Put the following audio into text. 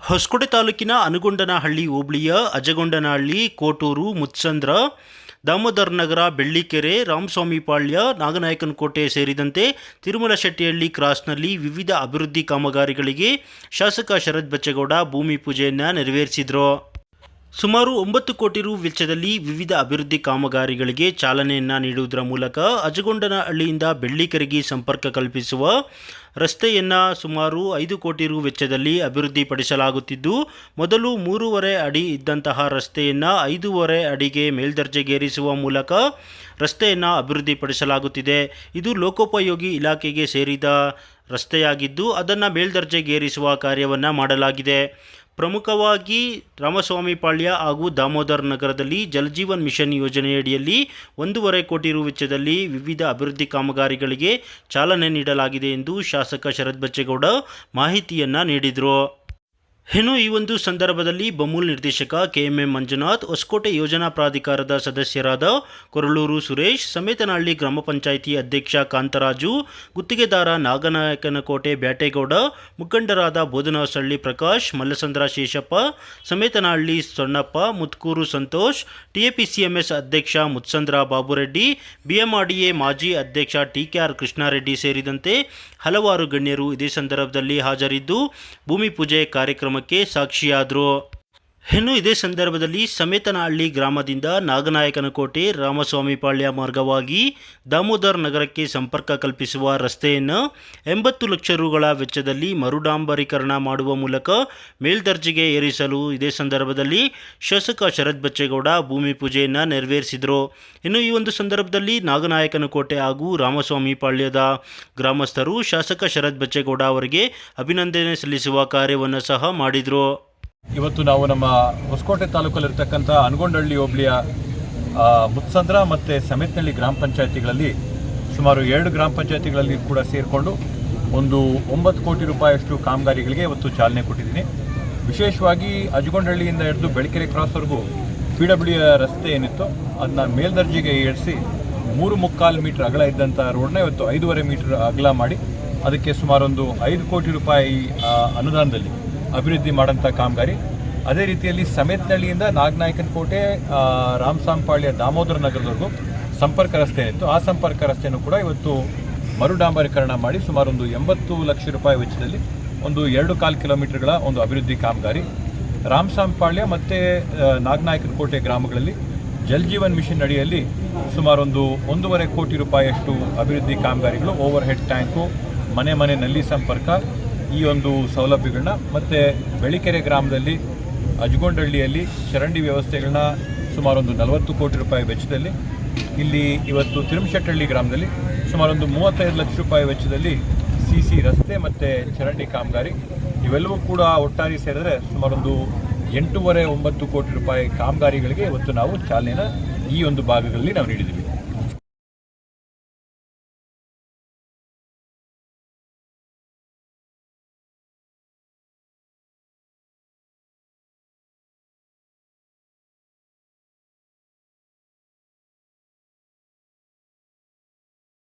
ಹೊಸಕೋಟೆ ತಾಲೂಕಿನ ಅನುಗೊಂಡನಹಳ್ಳಿ ಹೋಬಳಿಯ ಅಜಗೊಂಡನಹಳ್ಳಿ, ಕೋಟೂರು ಮುತ್ಸಂದ್ರ ದಾಮೋದರ್ ನಗರ, ಬೆಳ್ಳಿಕೆರೆ ರಾಮಸ್ವಾಮಿಪಾಳ್ಯ ನಾಗನಾಯಕನಕೋಟೆ ಸೇರಿದಂತೆ ತಿರುಮಲ ಶೆಟ್ಟಿಹಳ್ಳಿ ಕ್ರಾಸ್ನಲ್ಲಿ ವಿವಿಧ ಅಭಿವೃದ್ಧಿ ಕಾಮಗಾರಿಗಳಿಗೆ ಶಾಸಕ ಶರತ್ ಬಚ್ಚೇಗೌಡ ಭೂಮಿ ಪೂಜೆಯನ್ನು ನೆರವೇರಿಸಿದರು. ಸುಮಾರು ಒಂಬತ್ತು ಕೋಟಿ ರು ವೆಚ್ಚದಲ್ಲಿ ವಿವಿಧ ಅಭಿವೃದ್ಧಿ ಕಾಮಗಾರಿಗಳಿಗೆ ಚಾಲನೆಯನ್ನು ನೀಡುವುದರ ಮೂಲಕ ಅಜಗೊಂಡನಹಳ್ಳಿಯಿಂದ ಬೆಳ್ಳಿಕೆರೆಗೆ ಸಂಪರ್ಕ ಕಲ್ಪಿಸುವ ರಸ್ತೆಯನ್ನು ಸುಮಾರು ಐದು ಕೋಟಿ ರು ವೆಚ್ಚದಲ್ಲಿ ಅಭಿವೃದ್ಧಿಪಡಿಸಲಾಗುತ್ತಿದ್ದು, ಮೊದಲು ಮೂರುವರೆ ಅಡಿ ಇದ್ದಂತಹ ರಸ್ತೆಯನ್ನು ಐದೂವರೆ ಅಡಿಗೆ ಮೇಲ್ದರ್ಜೆಗೇರಿಸುವ ಮೂಲಕ ರಸ್ತೆಯನ್ನು ಅಭಿವೃದ್ಧಿಪಡಿಸಲಾಗುತ್ತಿದೆ. ಇದು ಲೋಕೋಪಯೋಗಿ ಇಲಾಖೆಗೆ ಸೇರಿದ ರಸ್ತೆಯಾಗಿದ್ದು, ಅದನ್ನು ಮೇಲ್ದರ್ಜೆಗೇರಿಸುವ ಕಾರ್ಯವನ್ನು ಮಾಡಲಾಗಿದೆ. ಪ್ರಮುಖವಾಗಿ ರಾಮಸ್ವಾಮಿಪಾಳ್ಯ ಹಾಗೂ ದಾಮೋದರ್ ನಗರದಲ್ಲಿ ಜಲಜೀವನ್ ಮಿಷನ್ ಯೋಜನೆಯಡಿಯಲ್ಲಿ ಒಂದೂವರೆ ಕೋಟಿ ರು ವೆಚ್ಚದಲ್ಲಿ ವಿವಿಧ ಅಭಿವೃದ್ಧಿ ಕಾಮಗಾರಿಗಳಿಗೆ ಚಾಲನೆ ನೀಡಲಾಗಿದೆ ಎಂದು ಶಾಸಕ ಶರತ್ ಬಚ್ಚೇಗೌಡ ಮಾಹಿತಿಯನ್ನು ನೀಡಿದರು. ಇನ್ನು ಈ ಒಂದು ಸಂದರ್ಭದಲ್ಲಿ ಬಮೂಲ್ ನಿರ್ದೇಶಕ ಕೆಎಂಎಂ ಮಂಜುನಾಥ್, ಹೊಸಕೋಟೆ ಯೋಜನಾ ಪ್ರಾಧಿಕಾರದ ಸದಸ್ಯರಾದ ಕೊರಳೂರು ಸುರೇಶ್, ಸಮೇತನಹಳ್ಳಿ ಗ್ರಾಮ ಪಂಚಾಯಿತಿ ಅಧ್ಯಕ್ಷ ಕಾಂತರಾಜು, ಗುತ್ತಿಗೆದಾರ ನಾಗನಾಯಕನಕೋಟೆ ಬ್ಯಾಟೇಗೌಡ, ಮುಖಂಡರಾದ ಬೋಧನಹಳ್ಳಿ ಪ್ರಕಾಶ್, ಮಲ್ಲಸಂದ್ರ ಶೇಷಪ್ಪ, ಸಮೇತನಹಳ್ಳಿ ಸೊಣ್ಣಪ್ಪ, ಮುತ್ಕೂರು ಸಂತೋಷ್, ಟಿಎಪಿಸಿಎಂಎಸ್ ಅಧ್ಯಕ್ಷ ಮುತ್ಸಂದ್ರ ಬಾಬುರೆಡ್ಡಿ, ಬಿಎಂಆರ್ಡಿಎ ಮಾಜಿ ಅಧ್ಯಕ್ಷ ಟಿಕೆಆರ್ ಕೃಷ್ಣಾರೆಡ್ಡಿ ಸೇರಿದಂತೆ ಹಲವಾರು ಗಣ್ಯರು ಇದೇ ಸಂದರ್ಭದಲ್ಲಿ ಹಾಜರಿದ್ದು, ಭೂಮಿ ಪೂಜೆ ಕಾರ್ಯಕ್ರಮಕ್ಕೆ ಸಾಕ್ಷಿಯಾದರು ಇನ್ನು ಇದೇ ಸಂದರ್ಭದಲ್ಲಿ ಸಮೇತನಹಳ್ಳಿ ಗ್ರಾಮದಿಂದ ನಾಗನಾಯಕನಕೋಟೆ ರಾಮಸ್ವಾಮಿ ಪಾಳ್ಯ ಮಾರ್ಗವಾಗಿ ದಾಮೋದರ್ ನಗರಕ್ಕೆ ಸಂಪರ್ಕ ಕಲ್ಪಿಸುವ ರಸ್ತೆಯನ್ನು ಎಂಬತ್ತು ಲಕ್ಷ ರುಗಳ ವೆಚ್ಚದಲ್ಲಿ ಮರುಡಾಂಬರೀಕರಣ ಮಾಡುವ ಮೂಲಕ ಮೇಲ್ದರ್ಜೆಗೆ ಏರಿಸಲು ಇದೇ ಸಂದರ್ಭದಲ್ಲಿ ಶಾಸಕ ಶರತ್ ಬಚ್ಚೇಗೌಡ ಭೂಮಿ ಪೂಜೆಯನ್ನು ನೆರವೇರಿಸಿದರು. ಇನ್ನು ಈ ಒಂದು ಸಂದರ್ಭದಲ್ಲಿ ನಾಗನಾಯಕನಕೋಟೆ ಹಾಗೂ ರಾಮಸ್ವಾಮಿ ಪಾಳ್ಯದ ಗ್ರಾಮಸ್ಥರು ಶಾಸಕ ಶರತ್ ಬಚ್ಚೇಗೌಡ ಅವರಿಗೆ ಅಭಿನಂದನೆ ಸಲ್ಲಿಸುವ ಕಾರ್ಯವನ್ನು ಸಹ ಮಾಡಿದರು. ಇವತ್ತು ನಾವು ನಮ್ಮ ಹೊಸಕೋಟೆ ತಾಲೂಕಲ್ಲಿರ್ತಕ್ಕಂಥ ಅನಗೊಂಡಹಳ್ಳಿ ಹೋಬಳಿಯ ಮುತ್ಸಂದ್ರ ಮತ್ತು ಸಮೇತನಹಳ್ಳಿ ಗ್ರಾಮ ಪಂಚಾಯತಿಗಳಲ್ಲಿ ಸುಮಾರು ಎರಡು ಗ್ರಾಮ ಪಂಚಾಯತಿಗಳಲ್ಲಿ ಕೂಡ ಸೇರಿಕೊಂಡು ಒಂದು ಒಂಬತ್ತು ಕೋಟಿ ರೂಪಾಯಿಯಷ್ಟು ಕಾಮಗಾರಿಗಳಿಗೆ ಇವತ್ತು ಚಾಲನೆ ಕೊಟ್ಟಿದ್ದೀನಿ. ವಿಶೇಷವಾಗಿ ಅಜಗೊಂಡಹಳ್ಳಿಯಿಂದ ಹಿಡಿದು ಬೆಳಕೆರೆ ಕ್ರಾಸ್ವರೆಗೂ ಪಿ ಡಬ್ಲ್ಯೂ ರಸ್ತೆ ಏನಿತ್ತು ಅದನ್ನ ಮೇಲ್ದರ್ಜೆಗೆ ಏರಿಸಿ ಮೂರು ಮುಕ್ಕಾಲು ಮೀಟರ್ ಅಗಲ ಇದ್ದಂಥ ರೋಡ್ನ ಇವತ್ತು ಐದೂವರೆ ಮೀಟರ್ ಅಗಲ ಮಾಡಿ ಅದಕ್ಕೆ ಸುಮಾರೊಂದು ಐದು ಕೋಟಿ ರೂಪಾಯಿ ಅನುದಾನದಲ್ಲಿ ಅಭಿವೃದ್ಧಿ ಮಾಡೋಂಥ ಕಾಮಗಾರಿ. ಅದೇ ರೀತಿಯಲ್ಲಿ ಸಮೇತನಹಳ್ಳಿಯಿಂದ ನಾಗನಾಯಕನ ಕೋಟೆ ರಾಮಸಾಂಪಾಳ್ಯ, ದಾಮೋದರ ನಗರದವರೆಗೂ ಸಂಪರ್ಕ ರಸ್ತೆ ಇತ್ತು. ಆ ಸಂಪರ್ಕ ರಸ್ತೆಯನ್ನು ಕೂಡ ಇವತ್ತು ಮರುಡಾಂಬರೀಕರಣ ಮಾಡಿ ಸುಮಾರು ಒಂದು ಎಂಬತ್ತು ಲಕ್ಷ ರೂಪಾಯಿ ವೆಚ್ಚದಲ್ಲಿ ಒಂದು ಎರಡು ಕಾಲು ಕಿಲೋಮೀಟರ್ಗಳ ಒಂದು ಅಭಿವೃದ್ಧಿ ಕಾಮಗಾರಿ. ರಾಮಸಾಂಪಾಳ್ಯ ಮತ್ತು ನಾಗನಾಯಕನಕೋಟೆ ಗ್ರಾಮಗಳಲ್ಲಿ ಜಲ್ಜೀವನ್ ಮಿಷನ್ ಅಡಿಯಲ್ಲಿ ಸುಮಾರು ಒಂದು ಒಂದೂವರೆ ಕೋಟಿ ರೂಪಾಯಿಯಷ್ಟು ಅಭಿವೃದ್ಧಿ ಕಾಮಗಾರಿಗಳು ಓವರ್ ಹೆಡ್ ಟ್ಯಾಂಕು, ಮನೆ ಮನೆ ನಲ್ಲಿ ಸಂಪರ್ಕ ಈ ಒಂದು ಸೌಲಭ್ಯಗಳನ್ನ ಮತ್ತು ಬೆಳಿಕೆರೆ ಗ್ರಾಮದಲ್ಲಿ, ಅಜಗೊಂಡಹಳ್ಳಿಯಲ್ಲಿ ಚರಂಡಿ ವ್ಯವಸ್ಥೆಗಳನ್ನ ಸುಮಾರು ಒಂದು ನಲವತ್ತು ಕೋಟಿ ರೂಪಾಯಿ ವೆಚ್ಚದಲ್ಲಿ, ಇಲ್ಲಿ ಇವತ್ತು ತಿರುಮಶೆಟ್ಟಹಳ್ಳಿ ಗ್ರಾಮದಲ್ಲಿ ಸುಮಾರು ಒಂದು ಮೂವತ್ತೈದು ಲಕ್ಷ ರೂಪಾಯಿ ವೆಚ್ಚದಲ್ಲಿ ಸಿ ಸಿ ರಸ್ತೆ ಮತ್ತು ಚರಂಡಿ ಕಾಮಗಾರಿ. ಇವೆಲ್ಲವೂ ಕೂಡ ಒಟ್ಟಾರಿ ಸೇರಿದರೆ ಸುಮಾರೊಂದು ಎಂಟೂವರೆ ಒಂಬತ್ತು ಕೋಟಿ ರೂಪಾಯಿ ಕಾಮಗಾರಿಗಳಿಗೆ ಇವತ್ತು ನಾವು ಚಾಲನೆಯನ್ನು ಈ ಒಂದು ಭಾಗಗಳಲ್ಲಿ ನಾವು ನೀಡಿದ್ದೀವಿ.